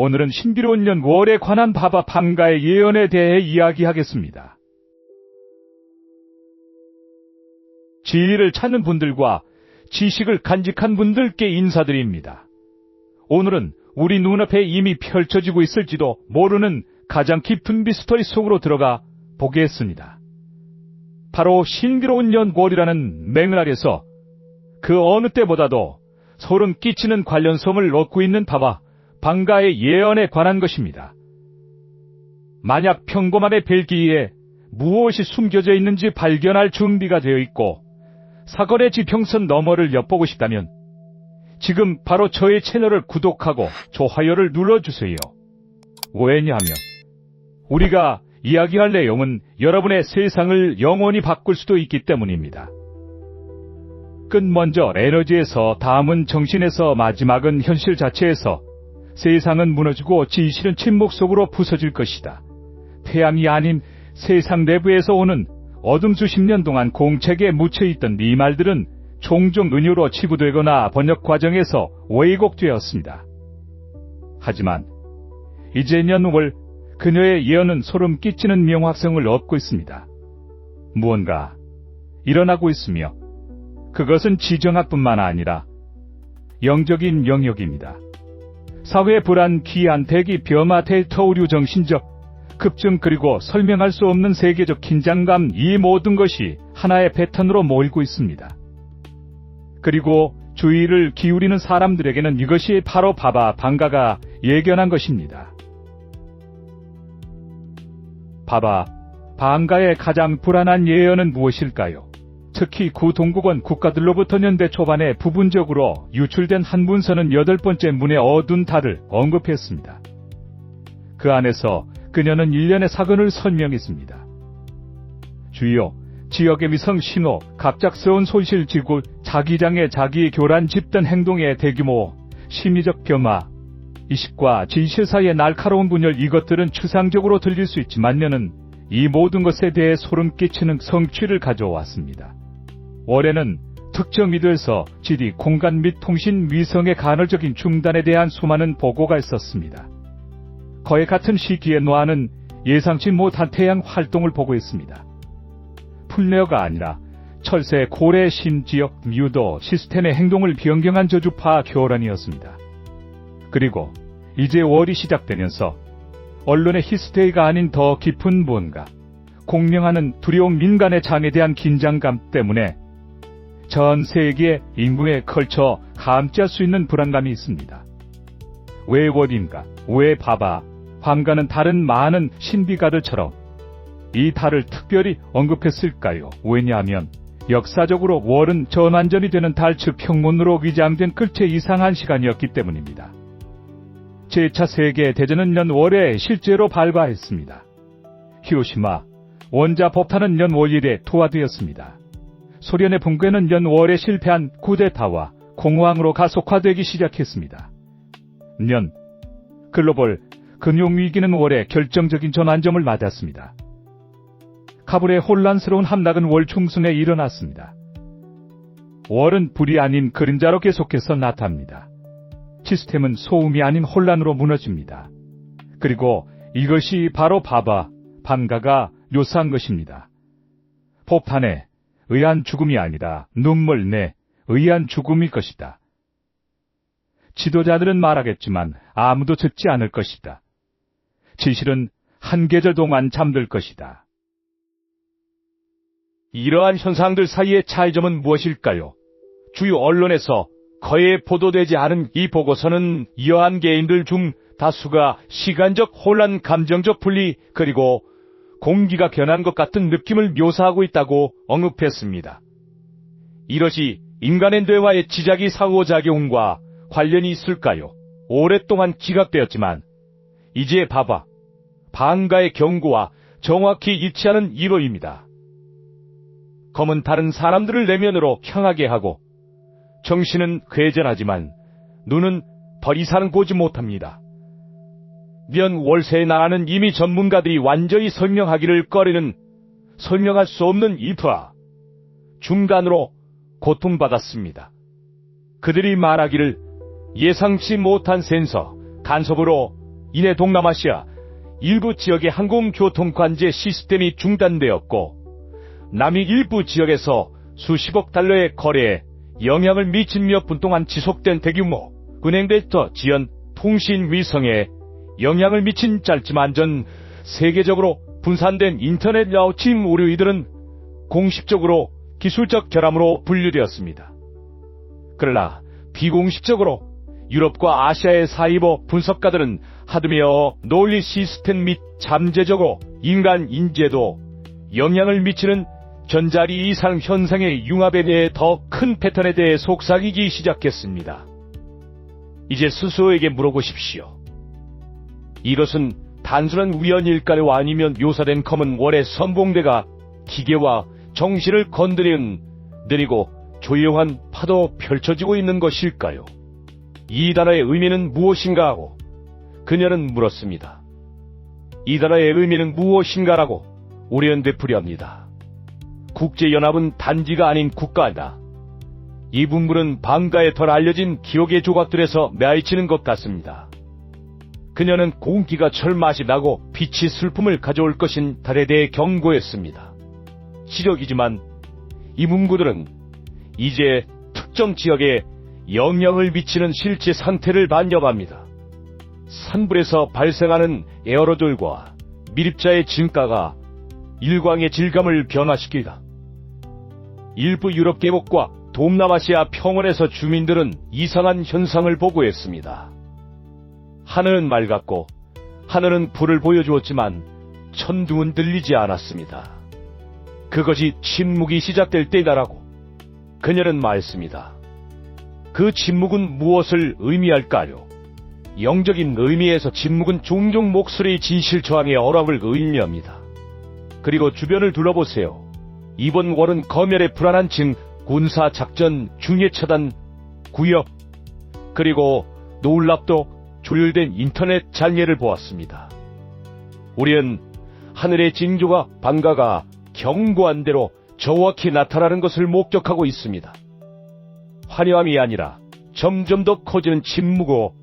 오늘은 신비로운 년 월에 관한 바바 판가의 예언에 대해 이야기하겠습니다. 진리를 찾는 분들과 지식을 간직한 분들께 인사드립니다. 오늘은 우리 눈앞에 이미 펼쳐지고 있을지도 모르는 가장 깊은 미스터리 속으로 들어가 보겠습니다. 바로 신비로운 연골이라는 맹을 아래서 그 어느 때보다도 소름 끼치는 관련성을 얻고 있는 바바 방가의 예언에 관한 것입니다. 만약 평범함의 벨기에 무엇이 숨겨져 있는지 발견할 준비가 되어 있고 사건의 지평선 너머를 엿보고 싶다면 지금 바로 저의 채널을 구독하고 좋아요를 눌러주세요. 왜냐하면 우리가 이야기할 내용은 여러분의 세상을 영원히 바꿀 수도 있기 때문입니다. 끝 먼저 에너지에서 다음은 정신에서 마지막은 현실 자체에서 세상은 무너지고 진실은 침묵 속으로 부서질 것이다. 태양이 아닌 세상 내부에서 오는 어둠 수십 년 동안 공책에 묻혀있던 이 말들은 종종 은유로 치부되거나 번역 과정에서 왜곡되었습니다. 하지만 이제 년월 그녀의 예언은 소름 끼치는 명확성을 얻고 있습니다. 무언가 일어나고 있으며 그것은 지정학뿐만 아니라 영적인 영역입니다. 사회 불안, 기안, 대기, 벼마, 대터우류, 정신적, 급증 그리고 설명할 수 없는 세계적 긴장감 이 모든 것이 하나의 패턴으로 모이고 있습니다. 그리고 주의를 기울이는 사람들에게는 이것이 바로 바바 방가가 예견한 것입니다. 바바 방가의 가장 불안한 예언은 무엇일까요? 특히 구동국원 국가들로부터 년대 초반에 부분적으로 유출된 한 문서는 여덟 번째 문의 어두운 달을 언급했습니다. 그 안에서 그녀는 일련의 사건을 설명했습니다. 주요, 지역의 위성 신호, 갑작스러운 손실 지구, 자기장의 자기 교란 집단 행동의 대규모, 심리적 변화, 이식과 진실 사이의 날카로운 분열 이것들은 추상적으로 들릴 수 있지만요는 이 모든 것에 대해 소름 끼치는 성취를 가져왔습니다. 올해는 특정 미들에서 지리, 공간 및 통신 위성의 간헐적인 중단에 대한 수많은 보고가 있었습니다. 거의 같은 시기에 노아는 예상치 못한 태양 활동을 보고 있습니다. 풀레어가 아니라 철새 고래 심지역 유도 시스템의 행동을 변경한 저주파 교란이었습니다. 그리고 이제 월이 시작되면서 언론의 히스테리가 아닌 더 깊은 무언가, 공명하는 두려운 민간의 장에 대한 긴장감 때문에 전 세계 인구에 걸쳐 감지할 수 있는 불안감이 있습니다. 왜 월인가? 왜 바바? 황가는 다른 많은 신비가들처럼 이 달을 특별히 언급했을까요? 왜냐하면 역사적으로 월은 전완전이 되는 달즉 평문으로 위장된 끝의 이상한 시간이었기 때문입니다. 제2차 세계대전은 연월에 실제로 발과했습니다. 히로시마, 원자 폭탄은 연월 1에 투하되었습니다. 소련의 붕괴는 연월에 실패한 쿠데타와 공황으로 가속화되기 시작했습니다. 년, 글로벌 금융위기는 월에 결정적인 전환점을 맞았습니다. 카불의 혼란스러운 함락은 월 중순에 일어났습니다. 월은 불이 아닌 그림자로 계속해서 나타납니다. 시스템은 소음이 아닌 혼란으로 무너집니다. 그리고 이것이 바로 바바, 반가가 묘사한 것입니다. 폭탄에 의한 죽음이 아니라 눈물 내 의한 죽음일 것이다. 지도자들은 말하겠지만 아무도 듣지 않을 것이다. 진실은 한 계절 동안 잠들 것이다. 이러한 현상들 사이의 차이점은 무엇일까요? 주요 언론에서 거의 보도되지 않은 이 보고서는 이러한 개인들 중 다수가 시간적 혼란, 감정적 분리, 그리고 공기가 변한 것 같은 느낌을 묘사하고 있다고 언급했습니다. 이것이 인간의 뇌와의 지작이 상호작용과 관련이 있을까요? 오랫동안 지각되었지만 이제 봐봐. 방가의 경고와 정확히 일치하는 이로입니다. 검은 다른 사람들을 내면으로 향하게 하고 정신은 괴전하지만 눈은 더 이상 보지 못합니다. 면 월세의 나라는 이미 전문가들이 완전히 설명하기를 꺼리는 설명할 수 없는 이투와 중간으로 고통받았습니다. 그들이 말하기를 예상치 못한 센서, 간섭으로 이내 동남아시아 일부 지역의 항공교통 관제 시스템이 중단되었고 남미 일부 지역에서 수십억 달러의 거래에 영향을 미친 몇 분 동안 지속된 대규모 은행 데이터 지연 통신 위성에 영향을 미친 짧지만 전 세계적으로 분산된 인터넷 라우팅 오류 이들은 공식적으로 기술적 결함으로 분류되었습니다. 그러나 비공식적으로 유럽과 아시아의 사이버 분석가들은 하드웨어 논리 시스템 및 잠재적으로 인간 인재도 영향을 미치는 전자리 이상 현상의 융합에 대해 더 큰 패턴에 대해 속삭이기 시작했습니다. 이제 스스로에게 물어보십시오. 이것은 단순한 우연일까요 아니면 묘사된 검은 월의 선봉대가 기계와 정신을 건드리는 느리고 조용한 파도 펼쳐지고 있는 것일까요? 이 단어의 의미는 무엇인가 하고 그녀는 물었습니다. 이 단어의 의미는 무엇인가라고 우리는 되풀이 합니다. 국제연합은 단지가 아닌 국가다. 이 분물은 방가에 덜 알려진 기억의 조각들에서 매아치는 것 같습니다. 그녀는 공기가 철맛이 나고 빛이 슬픔을 가져올 것인 달에 대해 경고했습니다. 시력이지만 이 문구들은 이제 특정 지역에 영향을 미치는 실제 상태를 반영합니다. 산불에서 발생하는 에어로졸과 밀입자의 증가가 일광의 질감을 변화시키다. 일부 유럽 계곡과 동남아시아 평원에서 주민들은 이상한 현상을 보고했습니다. 하늘은 맑았고 하늘은 불을 보여주었지만 천둥은 들리지 않았습니다. 그것이 침묵이 시작될 때다라고 그녀는 말했습니다. 그 침묵은 무엇을 의미할까요? 영적인 의미에서 침묵은 종종 목소리의 진실 저항의 어람을 의미합니다. 그리고 주변을 둘러보세요. 이번 월은 검열의 불안한 층, 군사 작전, 중해 차단, 구역, 그리고 놀랍도 조율된 인터넷 장애를 보았습니다. 우리는 하늘의 징조가 방가가 경고한 대로 정확히 나타나는 것을 목격하고 있습니다. 화려함이 아니라 점점 더 커지는 침묵고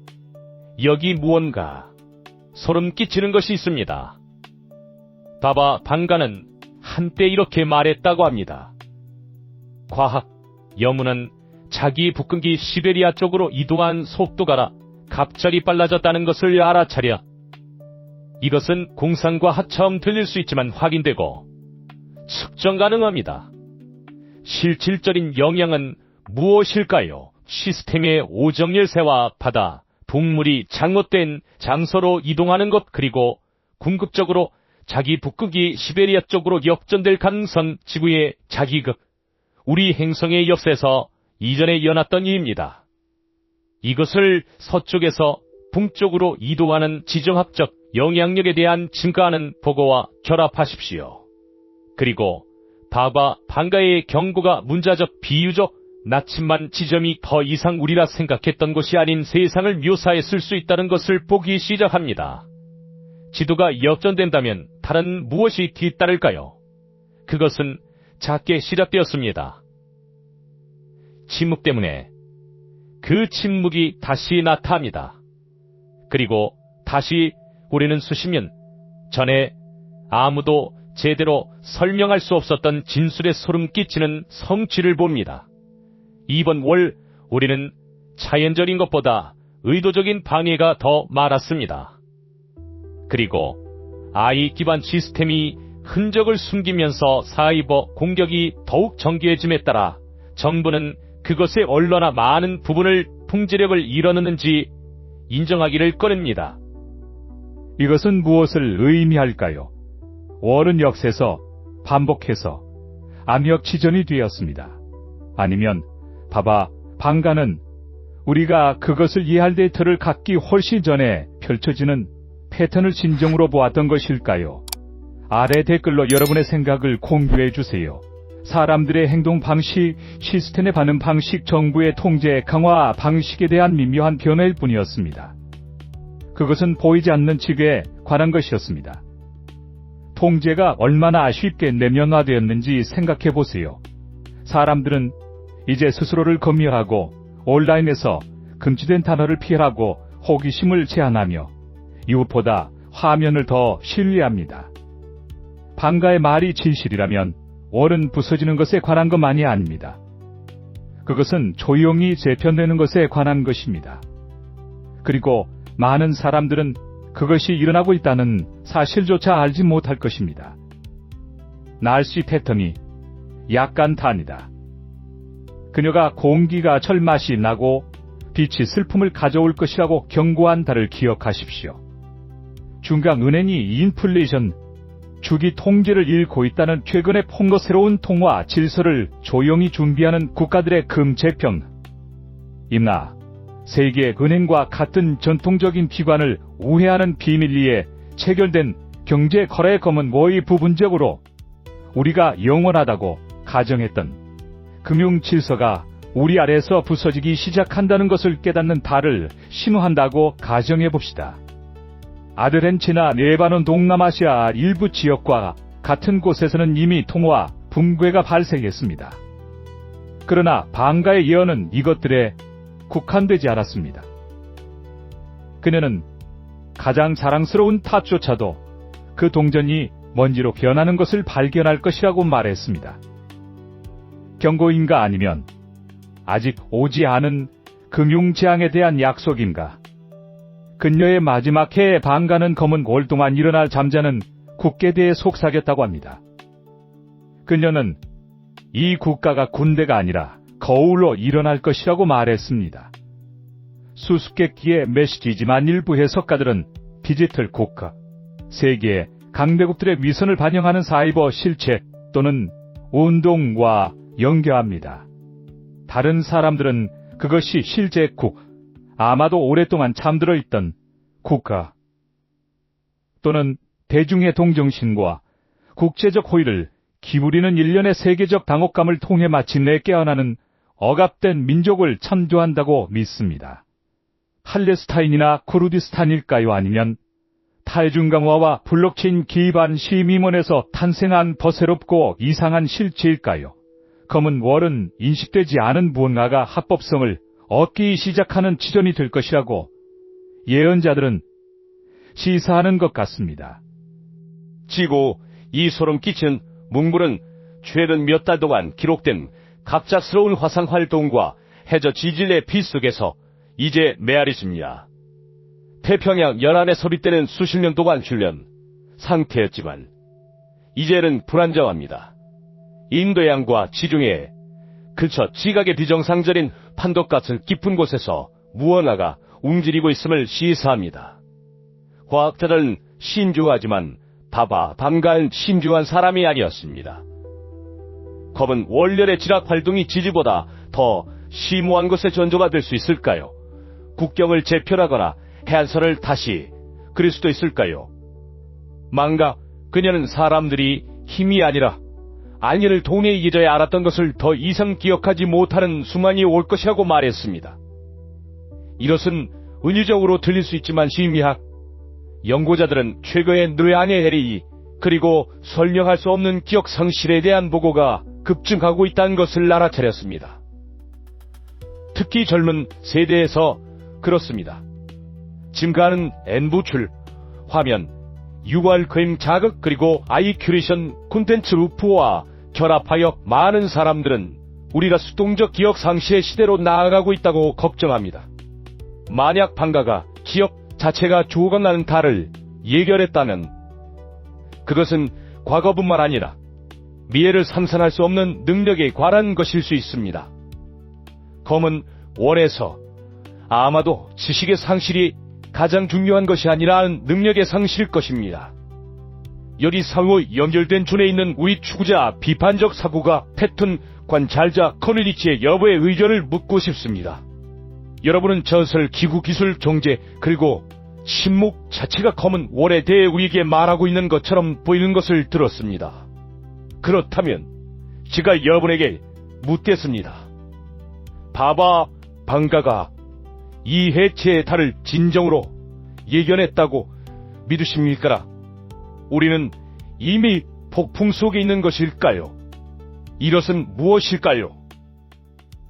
여기 무언가 소름 끼치는 것이 있습니다. 바바 방가는 한때 이렇게 말했다고 합니다. 과학, 여문은 자기 북극이 시베리아 쪽으로 이동한 속도가 갑자기 빨라졌다는 것을 알아차려. 이것은 공상과 하처럼 들릴 수 있지만 확인되고 측정 가능합니다. 실질적인 영향은 무엇일까요? 시스템의 오정열쇠와 바다, 동물이 잘못된 장소로 이동하는 것 그리고 궁극적으로 자기 북극이 시베리아 쪽으로 역전될 가능성 지구의 자기극, 우리 행성의 역사에서 이전에 일어났던 일입니다. 이것을 서쪽에서 북쪽으로 이동하는 지정학적 영향력에 대한 증가하는 보고와 결합하십시오. 그리고 바바 방가의 경고가 문자적 비유적 나침반 지점이 더 이상 우리라 생각했던 것이 아닌 세상을 묘사했을 수 있다는 것을 보기 시작합니다. 지도가 역전된다면 다른 무엇이 뒤따를까요? 그것은 작게 시작되었습니다. 침묵 때문에 그 침묵이 다시 나타납니다. 그리고 다시 우리는 수십 년 전에 아무도 제대로 설명할 수 없었던 진술의 소름 끼치는 성취를 봅니다. 이번 월 우리는 자연적인 것보다 의도적인 방해가 더 많았습니다. 그리고 AI 기반 시스템이 흔적을 숨기면서 사이버 공격이 더욱 정교해짐에 따라 정부는 그것에 얼마나 많은 부분을 통제력을 잃었는지 인정하기를 꺼냅니다. 이것은 무엇을 의미할까요? 월은 역세서 반복해서 암흑 치전이 되었습니다. 아니면 봐봐 방가는 우리가 그것을 이해할 데이터를 갖기 훨씬 전에 펼쳐지는 패턴을 진정으로 보았던 것일까요? 아래 댓글로 여러분의 생각을 공유해 주세요. 사람들의 행동 방식, 시스템의 반응 방식, 정부의 통제 강화 방식에 대한 미묘한 변화일 뿐이었습니다. 그것은 보이지 않는 지구에 관한 것이었습니다. 통제가 얼마나 쉽게 내면화되었는지 생각해 보세요. 사람들은 이제 스스로를 검열하고 온라인에서 금지된 단어를 피하고 호기심을 제한하며 이웃보다 화면을 더 신뢰합니다. 방가의 말이 진실이라면 월은 부서지는 것에 관한 것만이 아닙니다. 그것은 조용히 재편되는 것에 관한 것입니다. 그리고 많은 사람들은 그것이 일어나고 있다는 사실조차 알지 못할 것입니다. 날씨 패턴이 약간 다니다. 그녀가 공기가 철맛이 나고 빛이 슬픔을 가져올 것이라고 경고한 달을 기억하십시오. 중강 은행이 인플레이션 주기 통제를 잃고 있다는 최근의 폭로새로운 통화 질서를 조용히 준비하는 국가들의 금재평. 임나, 세계 은행과 같은 전통적인 기관을 우회하는 비밀리에 체결된 경제 거래 검은 모의 부분적으로 우리가 영원하다고 가정했던 금융 질서가 우리 아래에서 부서지기 시작한다는 것을 깨닫는 달을 신호한다고 가정해 봅시다. 아르헨티나, 레바논, 동남아시아 일부 지역과 같은 곳에서는 이미 통화, 붕괴가 발생했습니다. 그러나 방가의 예언은 이것들에 국한되지 않았습니다. 그녀는 가장 자랑스러운 탓조차도 그 동전이 먼지로 변하는 것을 발견할 것이라고 말했습니다. 경고인가 아니면 아직 오지 않은 금융재앙에 대한 약속인가? 그녀의 마지막 해에 방가는 검은 골 동안 일어날 잠자는 국계대에 속삭였다고 합니다. 그녀는 이 국가가 군대가 아니라 거울로 일어날 것이라고 말했습니다. 수수께끼의 메시지지만 일부 해석가들은 디지털 국가, 세계의 강대국들의 위선을 반영하는 사이버 실체 또는 운동과 연결합니다. 다른 사람들은 그것이 실제 국, 아마도 오랫동안 잠들어 있던 국가 또는 대중의 동정심과 국제적 호의를 기울이는 일련의 세계적 당혹감을 통해 마침내 깨어나는 억압된 민족을 참조한다고 믿습니다. 팔레스타인이나 쿠르디스탄일까요? 아니면 탈중 강화와 블록체인 기반 시민원에서 탄생한 버세롭고 이상한 실체일까요? 검은 월은 인식되지 않은 무언가가 합법성을 얻기 시작하는 지점이 될 것이라고 예언자들은 시사하는 것 같습니다. 지고 이 소름 끼치는 문물은 최근 몇 달 동안 기록된 갑작스러운 화상 활동과 해저 지질의 비 속에서 이제 메아리십니다. 태평양 연안에 서립되는 수십 년 동안 훈련 상태였지만 이제는 불안정합니다. 인도양과 지중해 그쳐 지각의 비정상절인 판독 같은 깊은 곳에서 무언가가 움직이고 있음을 시사합니다. 과학자들은 신중하지만 바바 방가은 신중한 사람이 아니었습니다. 검은 월렬의 지락 활동이 지지보다 더 심오한 것의 전조가 될 수 있을까요? 국경을 재편하거나 해안선을 다시 그릴 수도 있을까요? 망가 그녀는 사람들이 힘이 아니라 안연을 돈에 이겨져야 알았던 것을 더 이상 기억하지 못하는 순간이 올 것이라고 말했습니다. 이것은 은유적으로 들릴 수 있지만 심리학 연구자들은 최근의 뇌안의 해리 그리고 설명할 수 없는 기억 상실에 대한 보고가 급증하고 있다는 것을 알아차렸습니다. 특히 젊은 세대에서 그렇습니다. 증가하는 N부출, 화면, UR그림 자극 그리고 아이 큐레이션 콘텐츠 루프와 결합하여 많은 사람들은 우리가 수동적 기억 상실의 시대로 나아가고 있다고 걱정합니다. 만약 방가가 기억 자체가 죽어가는 달을 예결했다면 그것은 과거뿐만 아니라 미래를 상상할 수 없는 능력에 관한 것일 수 있습니다. 검은 월에서 아마도 지식의 상실이 가장 중요한 것이 아니라 능력의 상실일 것입니다. 상호 연결된 존에 있는 우리 추구자 비판적 사고가 패턴 관찰자 커뮤니티의 여부의 의견을 묻고 싶습니다. 여러분은 전설, 기구, 기술, 경제, 그리고 침묵 자체가 검은 월에 대해 우리에게 말하고 있는 것처럼 보이는 것을 들었습니다. 그렇다면 제가 여러분에게 묻겠습니다. 바바 방가가 이 해체의 달을 진정으로 예견했다고 믿으십니까? 우리는 이미 폭풍 속에 있는 것일까요? 이것은 무엇일까요?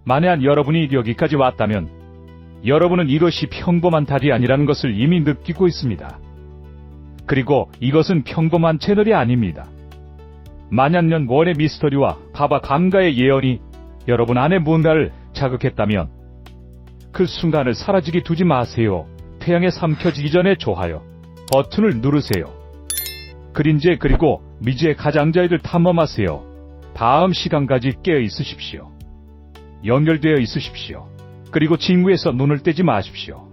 만약 여러분이 여기까지 왔다면 여러분은 이것이 평범한 달이 아니라는 것을 이미 느끼고 있습니다. 그리고 이것은 평범한 채널이 아닙니다. 만약년 원의 미스터리와 바바 감가의 예언이 여러분 안에 뭔가를 자극했다면 그 순간을 사라지게 두지 마세요. 태양에 삼켜지기 전에 좋아요. 버튼을 누르세요. 그린제 그리고 미지의 가장자리를 탐험하세요. 다음 시간까지 깨어 있으십시오. 연결되어 있으십시오. 그리고 직무에서 눈을 떼지 마십시오.